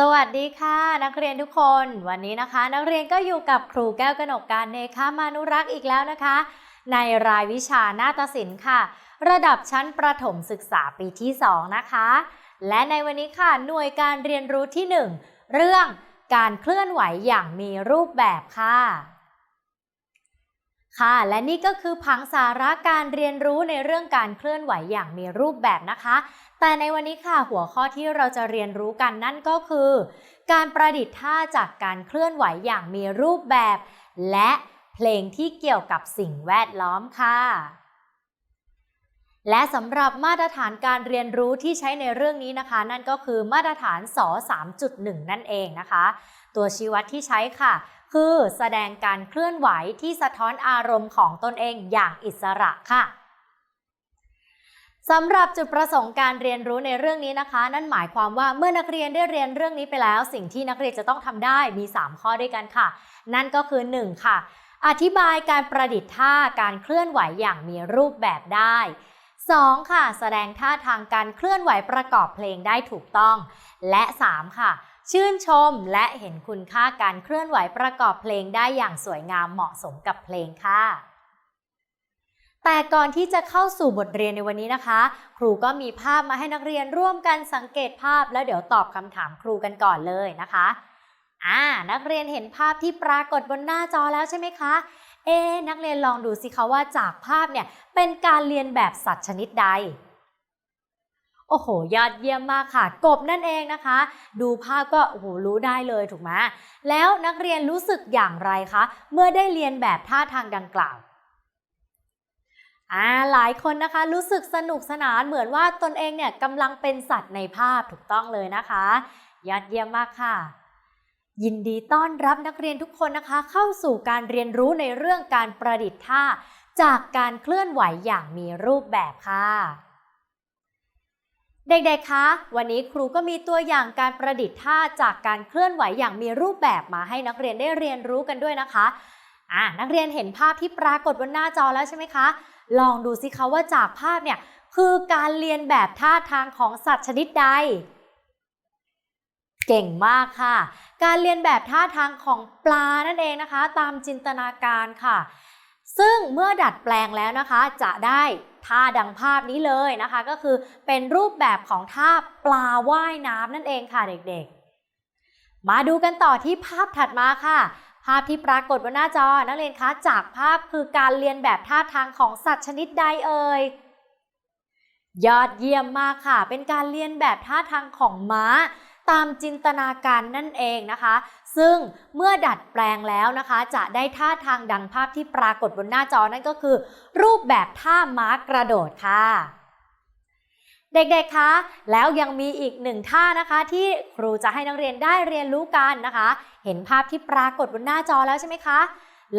สวัสดีค่ะนักเรียนทุกคน วันนี้นะคะ นักเรียนก็อยู่กับครูแก้วกนกการเนคามานุรักษ์อีกแล้วนะคะ ในรายวิชานาฏศิลป์ค่ะ ระดับชั้นประถมศึกษาปีที่ 2 นะคะ และในวันนี้ค่ะหน่วยการเรียนรู้ที่ 1 เรื่องการเคลื่อนไหวอย่างมีรูปแบบค่ะ ค่ะ และนี่ก็คือผังสาระการเรียนรู้ในเรื่องการเคลื่อนไหวอย่างมีรูปแบบนะคะ แต่ในวันนี้ค่ะหัวข้อที่เราจะเรียนรู้กันนั่นก็คือ การประดิษฐ์ท่าจากการเคลื่อนไหวอย่างมีรูปแบบ และเพลงที่เกี่ยวกับสิ่งแวดล้อมค่ะ และสำหรับมาตรฐานการเรียนรู้ที่ใช้ในเรื่องนี้นะคะ นั่นก็คือมาตรฐานส3.1 นั่นเองนะคะ ตัวชี้วัดที่ใช้ค่ะ คือแสดงการเคลื่อนไหวที่สะท้อนอารมณ์ของตนเองอย่างอิสระค่ะ สำหรับจุดประสงค์การเรียนรู้ในเรื่องนี้นะคะ นั่นหมายความว่าเมื่อนักเรียนได้เรียนเรื่องนี้ไปแล้ว สิ่งที่นักเรียนจะต้องทำได้มี 3 ข้อด้วยกันค่ะ นั่นก็คือ 1 ค่ะ อธิบายการประดิษฐ์ท่าการเคลื่อนไหวอย่างมีรูปแบบได้ 2. ค่ะ แสดงท่าทางการเคลื่อนไหวประกอบเพลงได้ถูกต้อง และ 3 ค่ะ ชื่นชมและเห็นคุณค่าการเคลื่อนไหวประกอบเพลงได้อย่างสวยงามเหมาะสมกับเพลงค่ะ แต่ก่อนที่จะเข้าสู่บทเรียนในวันนี้นะคะ ครูก็มีภาพมาให้นักเรียนร่วมกันสังเกตภาพ แล้วเดี๋ยวตอบคำถามครูกันก่อนเลยนะคะอ่านักเรียนเห็นภาพที่ปรากฏบนหน้าจอแล้วใช่ไหมคะเอ๊นักเรียนลองดูสิคะว่าจากภาพเนี่ยเป็นการเรียนแบบสัตว์ชนิดใด โอ้โห ยอดเยี่ยมมากค่ะ กบนั่นเองนะคะ ดูภาพก็โอ้โหรู้ได้เลยถูกไหมแล้วนักเรียนรู้สึกอย่างไรคะ เมื่อได้เรียนแบบท่าทางดังกล่าว อ่าหลายคนนะคะรู้สึกสนุกสนานเหมือนว่าตนเองเนี่ยกำลังเป็นสัตว์ในภาพถูกต้องเลยนะคะ ยอดเยี่ยมมากค่ะ ยินดีต้อนรับนักเรียนทุกคนนะคะ เข้าสู่การเรียนรู้ในเรื่องการประดิษฐ์ท่า จากการเคลื่อนไหวอย่างมีรูปแบบค่ะ เด็กๆ คะ วันนี้ครูก็มีตัวอย่างการประดิษฐ์ท่าจากการเคลื่อนไหวอย่างมีรูปแบบมาให้นักเรียนได้เรียนรู้กันด้วยนะคะอ่านักเรียนเห็นภาพที่ปรากฏบนหน้าจอแล้วใช่ไหมคะ ลองดูสิคะว่าจากภาพเนี่ยคือการเรียนแบบท่าทางของสัตว์ชนิดใด เก่งมากค่ะ การเรียนแบบท่าทางของปลานั่นเองนะคะ ตามจินตนาการค่ะ ซึ่งเมื่อดัดแปลงแล้วนะคะจะได้ท่าดังภาพนี้เลยนะคะ ก็คือเป็นรูปแบบของท่าปลาว่ายน้ำนั่นเองค่ะเด็กๆ มาดูกันต่อที่ภาพถัดมาค่ะ ภาพที่ปรากฏบนหน้าจอนักเรียนคะจากภาพคือการเรียนแบบท่าทางของสัตว์ชนิดใดเอ่ยยอดเยี่ยมมากค่ะ เป็นการเรียนแบบท่าทางของม้า ตามจินตนาการนั่นเองนะคะ ซึ่งเมื่อดัดแปลงแล้วนะคะ จะได้ท่าทางดังภาพที่ปรากฏบนหน้าจอนั่นก็คือ รูปแบบท่าม้ากระโดดค่ะ เด็กๆ คะ แล้วยังมีอีกหนึ่งท่านะคะที่ครูจะให้นักเรียนได้เรียนรู้กันนะคะ เห็นภาพที่ปรากฏบนหน้าจอแล้วใช่ไหมคะ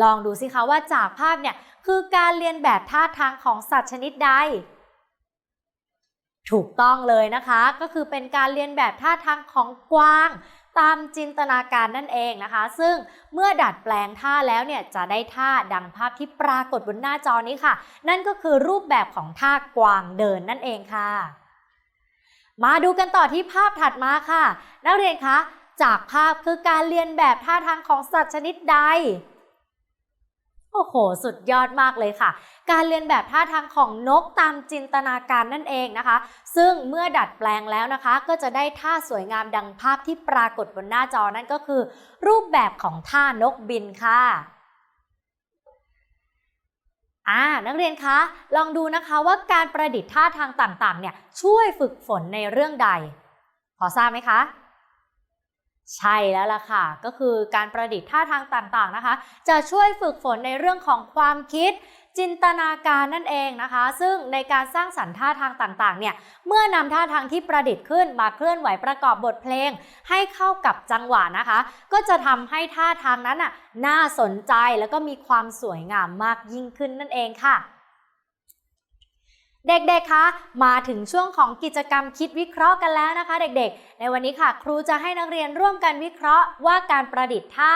ลองดูสิคะว่าจากภาพเนี่ยคือการเรียนแบบท่าทางของสัตว์ชนิดใด ถูกต้องเลยนะคะ ก็คือเป็นการเรียนแบบท่าทางของกวาง ตามจินตนาการนั่นเองนะคะ ซึ่งเมื่อดัดแปลงท่าแล้วเนี่ยจะได้ท่าดังภาพที่ปรากฏบนหน้าจอนี้ค่ะ นั่นก็คือรูปแบบของท่ากวางเดินนั่นเองค่ะ มาดูกันต่อที่ภาพถัดมาค่ะ นักเรียนคะจากภาพคือการเรียนแบบท่าทางของสัตว์ชนิดใด โอ้โห สุดยอดมากเลยค่ะ การเรียนแบบท่าทางของนกตามจินตนาการนั่นเองนะคะ ซึ่งเมื่อดัดแปลงแล้วนะคะ ก็จะได้ท่าสวยงามดังภาพที่ปรากฏบนหน้าจอนั่นก็คือ รูปแบบของท่านกบินค่ะ อ่านักเรียนคะ ลองดูนะคะว่าการประดิษฐ์ท่าทางต่างๆ เนี่ยช่วยฝึกฝนในเรื่องใด พอทราบไหมคะ ใช่แล้วล่ะค่ะ ก็คือการประดิษฐ์ท่าทางต่างๆนะคะ จะช่วยฝึกฝนในเรื่องของความคิดจินตนาการนั่นเองนะคะ ซึ่งในการสร้างสรรค์ท่าทางต่างๆเนี่ยเมื่อนำท่าทางที่ประดิษฐ์ขึ้นมาเคลื่อนไหวประกอบบทเพลง ให้เข้ากับจังหวะนะคะ ก็จะทำให้ท่าทางนั้นน่ะน่าสนใจแล้วก็มีความสวยงามมากยิ่งขึ้นนั่นเองค่ะ เด็กๆ คะ มาถึงช่วงของกิจกรรมคิดวิเคราะห์กันแล้วนะคะ เด็กๆ ในวันนี้ค่ะ ครูจะให้นักเรียนร่วมกันวิเคราะห์ว่าการประดิษฐ์ท่า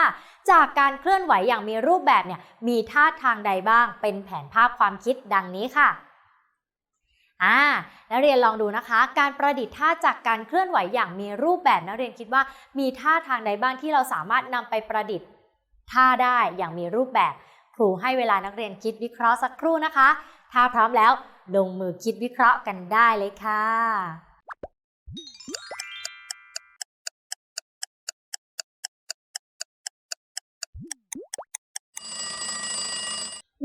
จากการเคลื่อนไหวอย่างมีรูปแบบเนี่ยมีท่าทางใดบ้าง เป็นแผนภาพความคิดดังนี้ค่ะอ่านักเรียนลองดูนะคะ การประดิษฐ์ท่าจากการเคลื่อนไหวอย่างมีรูปแบบนักเรียนคิดว่ามีท่าทางใดบ้างที่เราสามารถนำไปประดิษฐ์ท่าได้อย่างมีรูปแบบ ครูให้เวลานักเรียนคิดวิเคราะห์สักครู่นะคะ ถ้าพร้อมแล้วลงมือคิดวิเคราะห์กันได้เลยค่ะ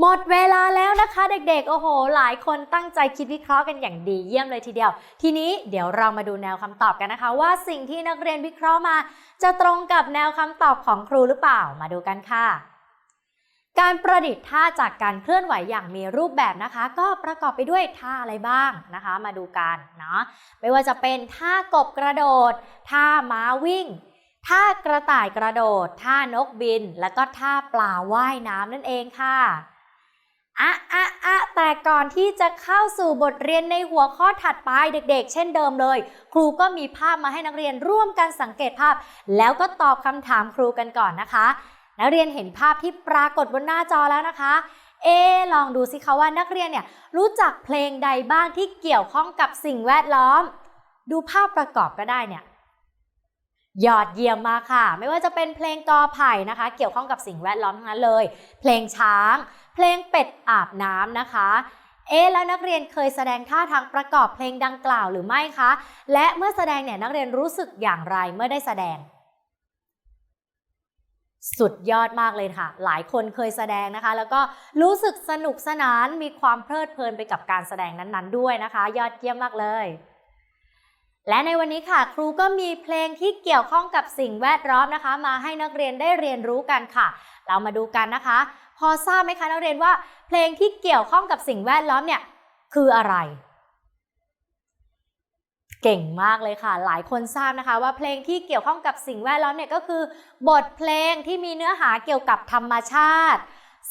หมดเวลาแล้วนะคะเด็กๆ โอ้โห หลายคนตั้งใจคิดวิเคราะห์กันอย่างดีเยี่ยมเลยทีเดียว ทีนี้เดี๋ยวเรามาดูแนวคำตอบกันนะคะ ว่าสิ่งที่นักเรียนวิเคราะห์มา จะตรงกับแนวคำตอบของครูหรือเปล่ามาดูกันค่ะ การประดิษฐ์ท่าจากการเคลื่อนไหวอย่างมีรูปแบบนะคะ ก็ประกอบไปด้วยท่าอะไรบ้างนะคะ มาดูกันเนาะไม่ว่าจะเป็นท่ากบกระโดด ท่าม้าวิ่ง ท่ากระต่ายกระโดด ท่านกบิน แล้วก็ท่าปลาว่ายน้ำนั่นเองค่ะอะอะอะแต่ก่อนที่จะเข้าสู่บทเรียนในหัวข้อถัดไปเด็กๆ เช่นเดิมเลย ครูก็มีภาพมาให้นักเรียนร่วมกันสังเกตภาพ แล้วก็ตอบคำถามครูกันก่อนนะคะ นักเรียนเห็นภาพที่ปรากฏบนหน้าจอแล้วนะคะ เอ ลองดูสิคะว่านักเรียนเนี่ยรู้จักเพลงใดบ้างที่เกี่ยวข้องกับสิ่งแวดล้อม ดูภาพประกอบก็ได้เนี่ยยอดเยี่ยมมากค่ะ ไม่ว่าจะเป็นเพลงกอไผ่นะคะ เกี่ยวข้องกับสิ่งแวดล้อมทั้งนั้นเลย เพลงช้าง เพลงเป็ดอาบน้ำนะคะ เอ๊แล้วนักเรียนเคยแสดงท่าทางประกอบเพลงดังกล่าวหรือไม่คะ และเมื่อแสดงเนี่ยนักเรียนรู้สึกอย่างไรเมื่อได้แสดง สุดยอดมากเลยค่ะ หลายคนเคยแสดงนะคะ แล้วก็รู้สึกสนุกสนานมีความเพลิดเพลินไปกับการแสดงนั้นๆด้วยนะคะ ยอดเยี่ยมมากเลย และในวันนี้ค่ะ ครูก็มีเพลงที่เกี่ยวข้องกับสิ่งแวดล้อมนะคะ มาให้นักเรียนได้เรียนรู้กันค่ะ เรามาดูกันนะคะ พอทราบไหมคะนักเรียนว่า เพลงที่เกี่ยวข้องกับสิ่งแวดล้อมเนี่ยคืออะไร เก่งมากเลยค่ะ หลายคนทราบนะคะ ว่าเพลงที่เกี่ยวข้องกับสิ่งแวดล้อมเนี่ยก็คือบทเพลงที่มีเนื้อหาเกี่ยวกับธรรมชาติ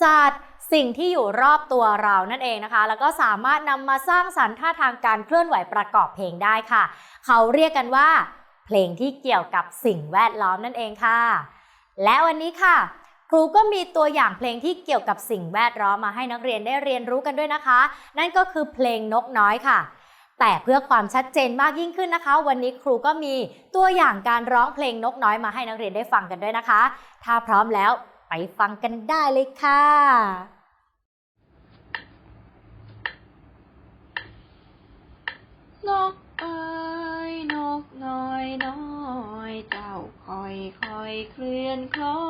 สัตว์สิ่งที่อยู่รอบตัวเรานั่นเองนะคะ แล้วก็สามารถนำมาสร้างสรรค์ท่าทางการเคลื่อนไหวประกอบเพลงได้ค่ะ เขาเรียกกันว่า เพลงที่เกี่ยวกับสิ่งแวดล้อมนั่นเองค่ะ และวันนี้ค่ะ ครูก็มีตัวอย่างเพลงที่เกี่ยวกับสิ่งแวดล้อมมาให้นักเรียนได้เรียนรู้กันด้วยนะคะ นั่นก็คือเพลงนกน้อยค่ะ แต่เพื่อความชัดเจนมากยิ่งขึ้นนะคะ วันนี้ครูก็มีตัวอย่างการร้องเพลงนกน้อยมาให้นักเรียนได้ฟังกันด้วยนะคะ ถ้าพร้อมแล้วไปฟังกันได้เลยค่ะนกเอ้ยนกน้อยน้อยเจ้าคอยคอยเคลื่อนคล้อ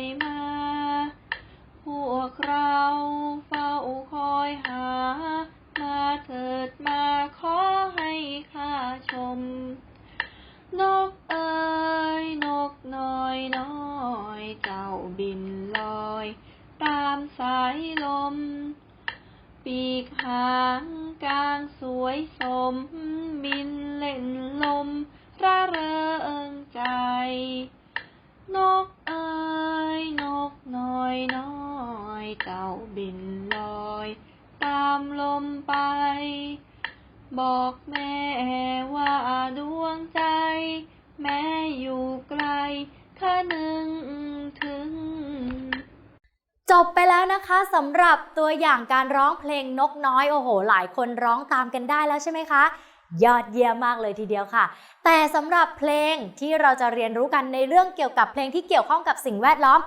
ยมาพวกเราเฝ้าคอยหา เถิดมาขอ จบไปแล้วนะคะสำหรับตัวอย่างการร้องเพลงนกน้อยโอ้โห หลายคนร้องตามกันได้แล้วใช่ไหมคะ ยอดเยี่ยมมากเลยทีเดียวค่ะ แต่สำหรับเพลงที่เราจะเรียนรู้กันในเรื่องเกี่ยวกับเพลงที่เกี่ยวข้องกับสิ่งแวดล้อม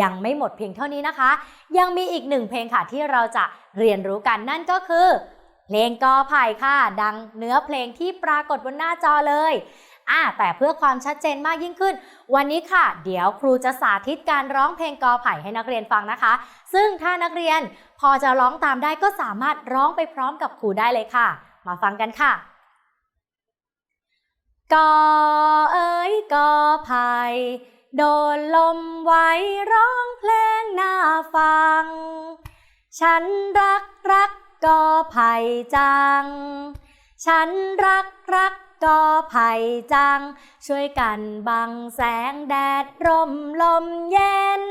ยังไม่หมดเพียงเท่านี้นะคะ ยังมีอีกหนึ่งเพลงค่ะที่เราจะเรียนรู้กันนั่นก็คือ เพลงกอไผ่ค่ะ ดังเนื้อเพลงที่ปรากฏบนหน้าจอเลย อ่าแต่เพื่อความชัดเจนมากยิ่งขึ้น วันนี้ค่ะ เดี๋ยวครูจะสาธิตการร้องเพลงกอไผ่ให้นักเรียนฟังนะคะ ซึ่งถ้านักเรียนพอจะร้องตามได้ก็สามารถร้องไปพร้อมกับครูได้เลยค่ะ มาฟังกันค่ะกอเอ๋ยกอไผ่โดนลมไว้ร้องเพลงน่าฟัง ฉันรักรักกอไผ่จัง ฉันรักรัก กอไผ่จัง ช่วยกันบังแสงแดดร่มลมเย็น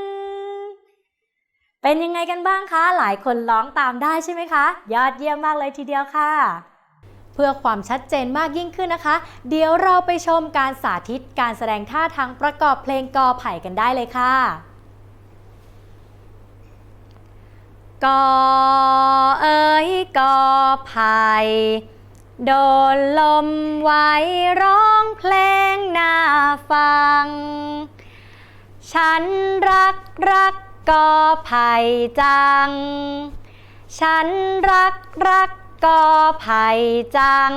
เป็นยังไงกันบ้างคะ หลายคนร้องตามได้ใช่ไหมคะ ยอดเยี่ยมมากเลยทีเดียวค่ะ เพื่อความชัดเจนมากยิ่งขึ้นนะคะ เดี๋ยวเราไปชมการสาธิตการแสดงท่าทางประกอบเพลงกอไผ่กันได้เลยค่ะกอเอ๋ยกอไผ่ โดนลมไว้ร้องเพลงน่าฟัง ฉันรักรักกอไผ่จัง ฉันรักรักกอไผ่จัง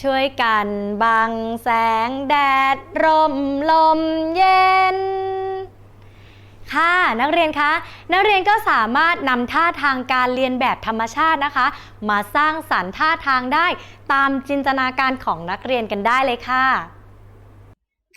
ช่วยกันบังแสงแดดร่มลมเย็น ค่ะนักเรียนคะนักเรียนก็สามารถนำท่าทางการเรียนแบบธรรมชาตินะคะ มาสร้างสรรค์ท่าทางได้ตามจินตนาการของนักเรียนกันได้เลยค่ะ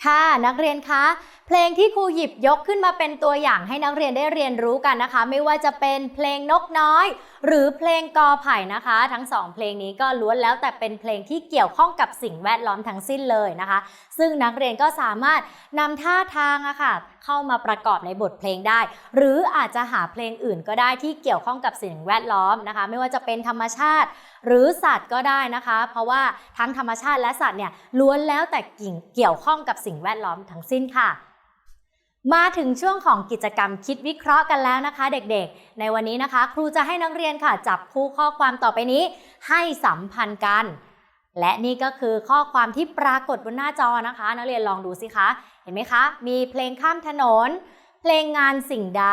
ค่ะนักเรียนคะเพลงที่ครูหยิบยกขึ้นมาเป็นตัวอย่างให้นักเรียนได้เรียนรู้กันนะคะ ไม่ว่าจะเป็นเพลงนกน้อย หรือเพลงกอไผ่นะคะ ทั้งสองเพลงนี้ก็ล้วนแล้วแต่เป็นเพลงที่เกี่ยวข้องกับสิ่งแวดล้อมทั้งสิ้นเลยนะคะ ซึ่งนักเรียนก็สามารถนำท่าทางอะค่ะเข้ามาประกอบในบทเพลงได้ หรืออาจจะหาเพลงอื่นก็ได้ที่เกี่ยวข้องกับสิ่งแวดล้อมนะคะ ไม่ว่าจะเป็นธรรมชาติ หรือสัตว์ก็ได้นะคะ เพราะว่าทั้งธรรมชาติและสัตว์เนี่ยล้วนแล้วแต่กิ่งเกี่ยวข้องกับสิ่งแวดล้อมทั้งสิ้นค่ะ มาถึงช่วงของกิจกรรมคิดวิเคราะห์กันแล้วนะคะ เด็กๆ ในวันนี้นะคะ ครูจะให้นักเรียนค่ะ จับคู่ข้อความต่อไปนี้ ให้สัมพันธ์กัน และนี่ก็คือข้อความที่ปรากฏบนหน้าจอนะคะ นักเรียนลองดูสิคะ เห็นไหมคะ มีเพลงข้ามถนน เพลงงานสิ่งใด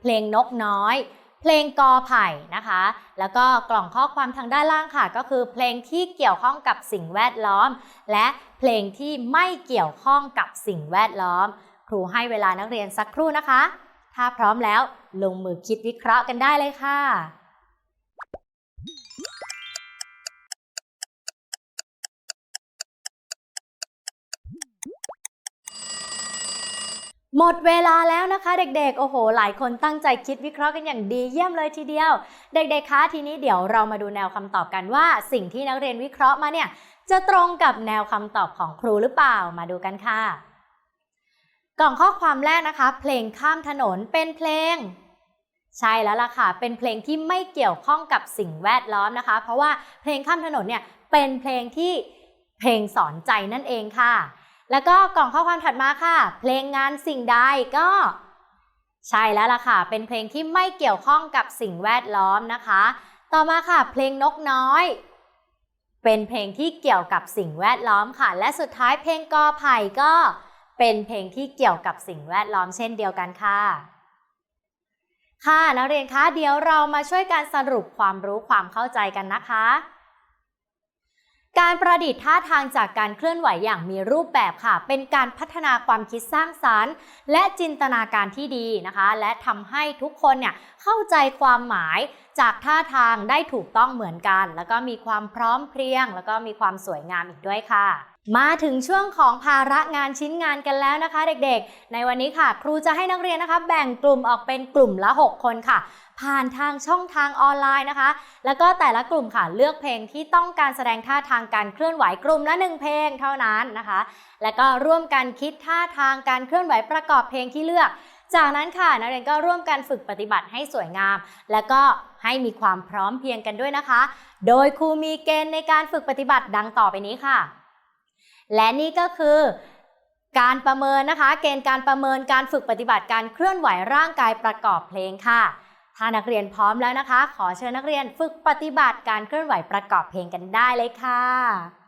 เพลงนกน้อย เพลงกอไผ่นะคะ แล้วก็กล่องข้อความทางด้านล่างค่ะ ก็คือเพลงที่เกี่ยวข้องกับสิ่งแวดล้อม และเพลงที่ไม่เกี่ยวข้องกับสิ่งแวดล้อม ครูให้เวลานักเรียนสักครู่นะคะ ถ้าพร้อมแล้วลงมือคิดวิเคราะห์กันได้เลยค่ะหมดเวลาแล้วนะคะ เด็กๆ โอ้โห หลายคนตั้งใจคิดวิเคราะห์กันอย่างดีเยี่ยมเลยทีเดียว เด็กๆ คะทีนี้เดี๋ยวเรามาดูแนวคำตอบกันว่า สิ่งที่นักเรียนวิเคราะห์มาเนี่ย จะตรงกับแนวคำตอบของครูหรือเปล่ามาดูกันค่ะ กล่องข้อความแรกนะคะ เพลงข้ามถนนเป็นเพลง ใช่แล้วล่ะค่ะ เป็นเพลงที่ไม่เกี่ยวข้องกับสิ่งแวดล้อมนะคะ เพราะว่าเพลงข้ามถนนเนี่ยเป็นเพลงที่เพลงสอนใจนั่นเองค่ะ แล้วก็กล่องข้อความถัดมาค่ะ เพลงงานสิ่งใดก็ ใช่แล้วล่ะค่ะ เป็นเพลงที่ไม่เกี่ยวข้องกับสิ่งแวดล้อมนะคะ ต่อมาค่ะ เพลงนกน้อยเป็นเพลงที่เกี่ยวกับสิ่งแวดล้อมค่ะ และสุดท้ายเพลงกอไผ่ก็ เป็นเพลงที่เกี่ยวกับสิ่งแวดล้อมเช่นเดียวกันค่ะ ค่ะนักเรียนคะเดี๋ยวเรามาช่วยกันสรุปความรู้ความเข้าใจกันนะคะ การประดิษฐ์ท่าทางจากการเคลื่อนไหวอย่างมีรูปแบบค่ะ เป็นการพัฒนาความคิดสร้างสารรค์ และจินตนาการที่ดีนะคะ และทำให้ทุกคนเนี่ยเข้าใจความหมายจากท่าทางได้ถูกต้องเหมือนกัน แล้วก็มีความพร้อมเพรียง แล้วก็มีความสวยงามอีกด้วยค่ะ มาถึงช่วงของภาระงานชิ้นงานกันแล้วนะคะ เด็กๆ ในวันนี้ค่ะ ครูจะให้นักเรียนนะคะ แบ่งกลุ่มออกเป็นกลุ่มละ 6 คนค่ะ ผ่านทางช่องทางออนไลน์นะคะ แล้วก็แต่ละกลุ่มค่ะเลือกเพลงที่ต้องการแสดงท่าทางการเคลื่อนไหวกลุ่มละหนึ่งเพลงเท่านั้นนะคะ แล้วก็ร่วมกันคิดท่าทางการเคลื่อนไหวประกอบเพลงที่เลือก จากนั้นค่ะนักเรียนก็ร่วมกันฝึกปฏิบัติให้สวยงาม แล้วก็ให้มีความพร้อมเพียงกันด้วยนะคะ โดยครูมีเกณฑ์ในการฝึกปฏิบัติดังต่อไปนี้ค่ะ และนี่ก็คือการประเมินนะคะ เกณฑ์การประเมินการฝึกปฏิบัติการเคลื่อนไหวร่างกายประกอบเพลงค่ะ ถ้านักเรียนพร้อมแล้วนะคะ ขอเชิญนักเรียนฝึกปฏิบัติการเคลื่อนไหวประกอบเพลงกันได้เลยค่ะ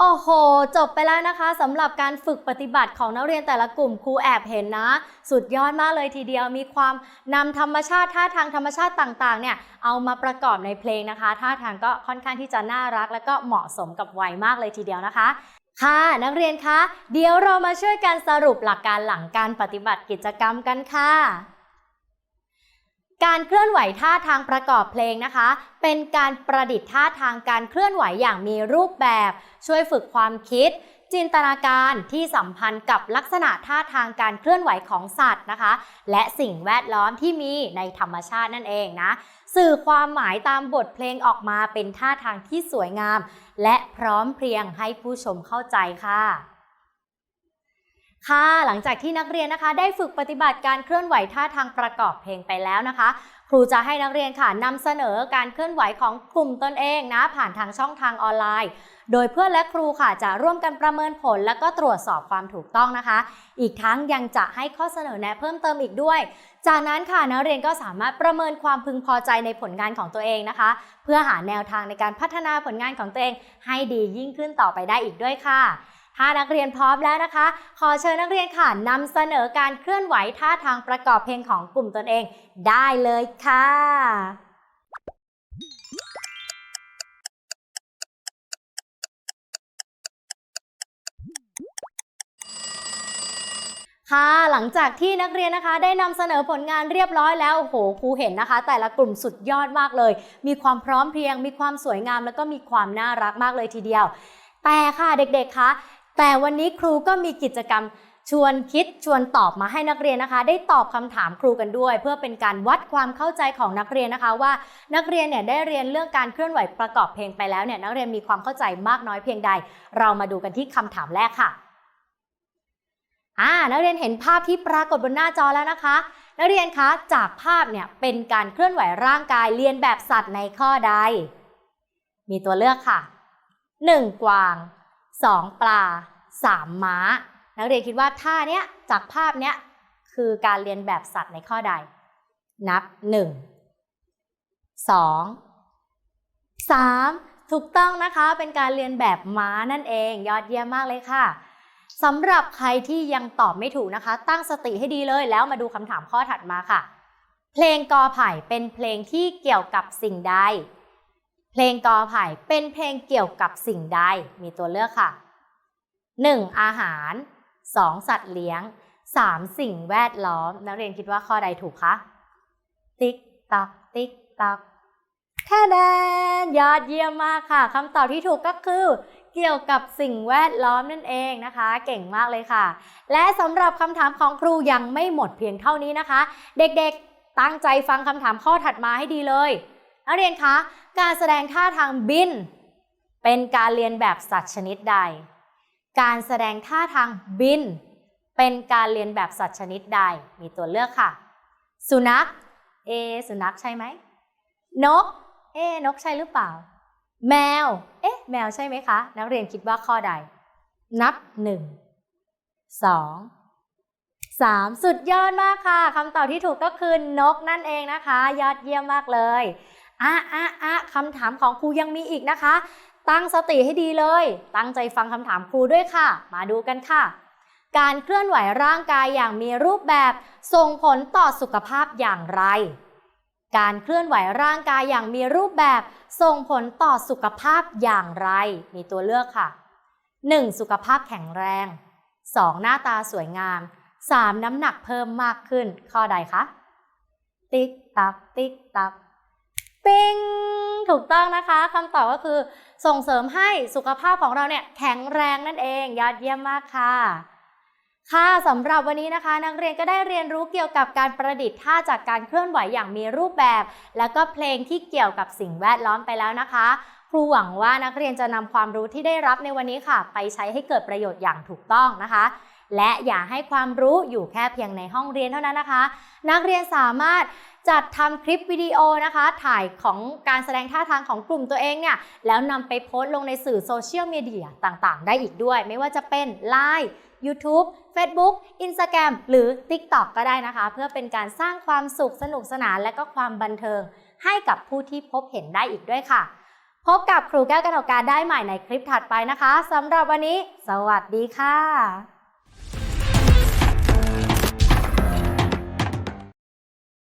โอ้โห จบไปแล้วนะคะสำหรับการฝึกปฏิบัติของนักเรียนแต่ละกลุ่มครูแอบเห็นนะ สุดยอดมากเลยทีเดียวมีความนำธรรมชาติท่าทางธรรมชาติต่างๆ เนี่ยเอามาประกอบในเพลงนะคะท่าทางก็ค่อนข้างที่จะน่ารัก และก็เหมาะสมกับวัยมากเลยทีเดียวนะคะ ค่ะนักเรียนคะ เดี๋ยวเรามาช่วยกันสรุปหลักการหลังการปฏิบัติกิจกรรมกันค่ะ การเคลื่อนไหวท่าทางประกอบเพลงนะคะ เป็นการประดิษฐ์ท่าทางการเคลื่อนไหวอย่างมีรูปแบบ ช่วยฝึกความคิด จินตนาการที่สัมพันธ์กับลักษณะท่าทางการเคลื่อนไหวของสัตว์นะคะ และสิ่งแวดล้อมที่มีในธรรมชาตินั่นเองนะสื่อความหมายตามบทเพลงออกมาเป็นท่าทางที่สวยงาม และพร้อมเพรียงให้ผู้ชมเข้าใจค่ะ ค่ะ หลังจากที่นักเรียนนะคะได้ฝึกปฏิบัติการเคลื่อนไหวท่าทางประกอบเพลงไปแล้วนะคะ ครูจะให้นักเรียนค่ะนำเสนอการเคลื่อนไหวของกลุ่มตนเองนะผ่านทางช่องทางออนไลน์ โดยเพื่อนและครูค่ะจะร่วมกันประเมินผล และก็ตรวจสอบความถูกต้องนะคะ อีกทั้งยังจะให้ข้อเสนอแนะเพิ่มเติมอีกด้วย จากนั้นค่ะนักเรียนก็สามารถประเมินความพึงพอใจในผลงานของตัวเองนะคะ เพื่อหาแนวทางในการพัฒนาผลงานของตัวเอง ให้ดียิ่งขึ้นต่อไปได้อีกด้วยค่ะ ถ้านักเรียนพร้อมแล้วนะคะ ขอเชิญนักเรียนค่ะนำเสนอการเคลื่อนไหวท่าทางประกอบเพลงของกลุ่มตนเองได้เลยค่ะค่ะหลังจากที่นักเรียนนะคะ ได้นำเสนอผลงานเรียบร้อยแล้วโอ้โหครูเห็นนะคะ แต่ละกลุ่มสุดยอดมากเลย มีความพร้อมเพรียง มีความสวยงาม แล้วก็มีความน่ารักมากเลยทีเดียว แต่ค่ะเด็กๆคะ แต่วันนี้ครูก็มีกิจกรรมชวนคิดชวนตอบมาให้นักเรียนนะคะ ได้ตอบคำถามครูกันด้วย เพื่อเป็นการวัดความเข้าใจของนักเรียนนะคะ ว่านักเรียนเนี่ยได้เรียนเรื่องการเคลื่อนไหวประกอบเพลงไปแล้วเนี่ยนักเรียนมีความเข้าใจมากน้อยเพียงใด เรามาดูกันที่คำถามแรกค่ะอ่านักเรียนเห็นภาพที่ปรากฏบนหน้าจอแล้วนะคะ นักเรียนคะจากภาพเนี่ยเป็นการเคลื่อนไหวร่างกายเรียนแบบสัตว์ในข้อใด มีตัวเลือกค่ะ 1. กวาง 2. ปลา 3. ม้า นักเรียนคิดว่าท่าเนี้ยจากภาพเนี้ยคือการเรียนแบบสัตว์ในข้อใด นับ 1 2 3 ถูกต้องนะคะเป็นการเรียนแบบม้านั่นเอง ยอดเยี่ยมมากเลยค่ะสำหรับใครที่ยังตอบไม่ถูกนะคะ ตั้งสติให้ดีเลยแล้วมาดูคำถามข้อถัดมาค่ะ เพลงกอไผ่เป็นเพลงที่เกี่ยวกับสิ่งใด เพลงกอไผ่เป็นเพลงเกี่ยวกับสิ่งใด มีตัวเลือกค่ะ 1. อาหาร 2. สัตว์เลี้ยง 3. สิ่งแวดล้อม นักเรียนคิดว่าข้อใดถูกคะ ติ๊กตักติ๊กตักแค่แดนยอดเยี่ยมมากค่ะคำตอบที่ถูกก็คือเกี่ยวกับสิ่งแวดล้อมนั่นเองนะคะ เก่งมากเลยค่ะ และสำหรับคำถามของครูยังไม่หมดเพียงเท่านี้นะคะ เด็กๆตั้งใจฟังคำถามข้อถัดมาให้ดีเลย นักเรียนคะ การแสดงท่าทางบิน เป็นการเรียนแบบสัตว์ชนิดใด การแสดงท่าทางบิน เป็นการเรียนแบบสัตว์ชนิดใด มีตัวเลือกค่ะ สุนัข เอ สุนัขใช่ไหม นก เอนกใช่หรือเปล่า แมว เอ๊ะ แมวใช่ไหมคะ นักเรียนคิดว่าข้อใด นับหนึ่งสองสามสุดยอดมากค่ะคำตอบที่ถูกก็คือนกนั่นเองนะคะ ยอดเยี่ยมมากเลย อะอะอะคำถามของครูยังมีอีกนะคะ ตั้งสติให้ดีเลย ตั้งใจฟังคำถามครูด้วยค่ะ มาดูกันค่ะ การเคลื่อนไหวร่างกายอย่างมีรูปแบบส่งผลต่อสุขภาพอย่างไร การเคลื่อนไหวร่างกายอย่างมีรูปแบบส่งผลต่อสุขภาพอย่างไร มีตัวเลือกค่ะ 1. สุขภาพแข็งแรง 2. หน้าตาสวยงาม 3. น้ำหนักเพิ่มมากขึ้น ข้อใดคะ ติ๊กตักติ๊กตัก ปิ้งถูกต้องนะคะคำตอบก็คือส่งเสริมให้สุขภาพของเราเนี่ยแข็งแรงนั่นเอง ยอดเยี่ยมมากค่ะ ค่ะสำหรับวันนี้นะคะ นักเรียนก็ได้เรียนรู้เกี่ยวกับการประดิษฐ์ท่าจากการเคลื่อนไหวอย่างมีรูปแบบ แล้วก็เพลงที่เกี่ยวกับสิ่งแวดล้อมไปแล้วนะคะครูหวังว่านักเรียนจะนำความรู้ที่ได้รับในวันนี้ค่ะ ไปใช้ให้เกิดประโยชน์อย่างถูกต้องนะคะ และอย่าให้ความรู้อยู่แค่เพียงในห้องเรียนเท่านั้นนะคะ นักเรียนสามารถจัดทำคลิปวิดีโอนะคะ ถ่ายของการแสดงท่าทางของกลุ่มตัวเองเนี่ย แล้วนำไปโพสต์ลงในสื่อโซเชียลมีเดียต่างๆ ได้อีกด้วย ไม่ว่าจะเป็น Line YouTube Facebook Instagram หรือ TikTok ก็ได้นะคะ เพื่อเป็นการสร้างความสุขสนุกสนานและก็ความบันเทิง ให้กับผู้ที่พบเห็นได้อีกด้วยค่ะ พบกับครูแก้วกนกการได้ใหม่ในคลิปถัดไปนะคะสำหรับวันนี้ สวัสดีค่ะ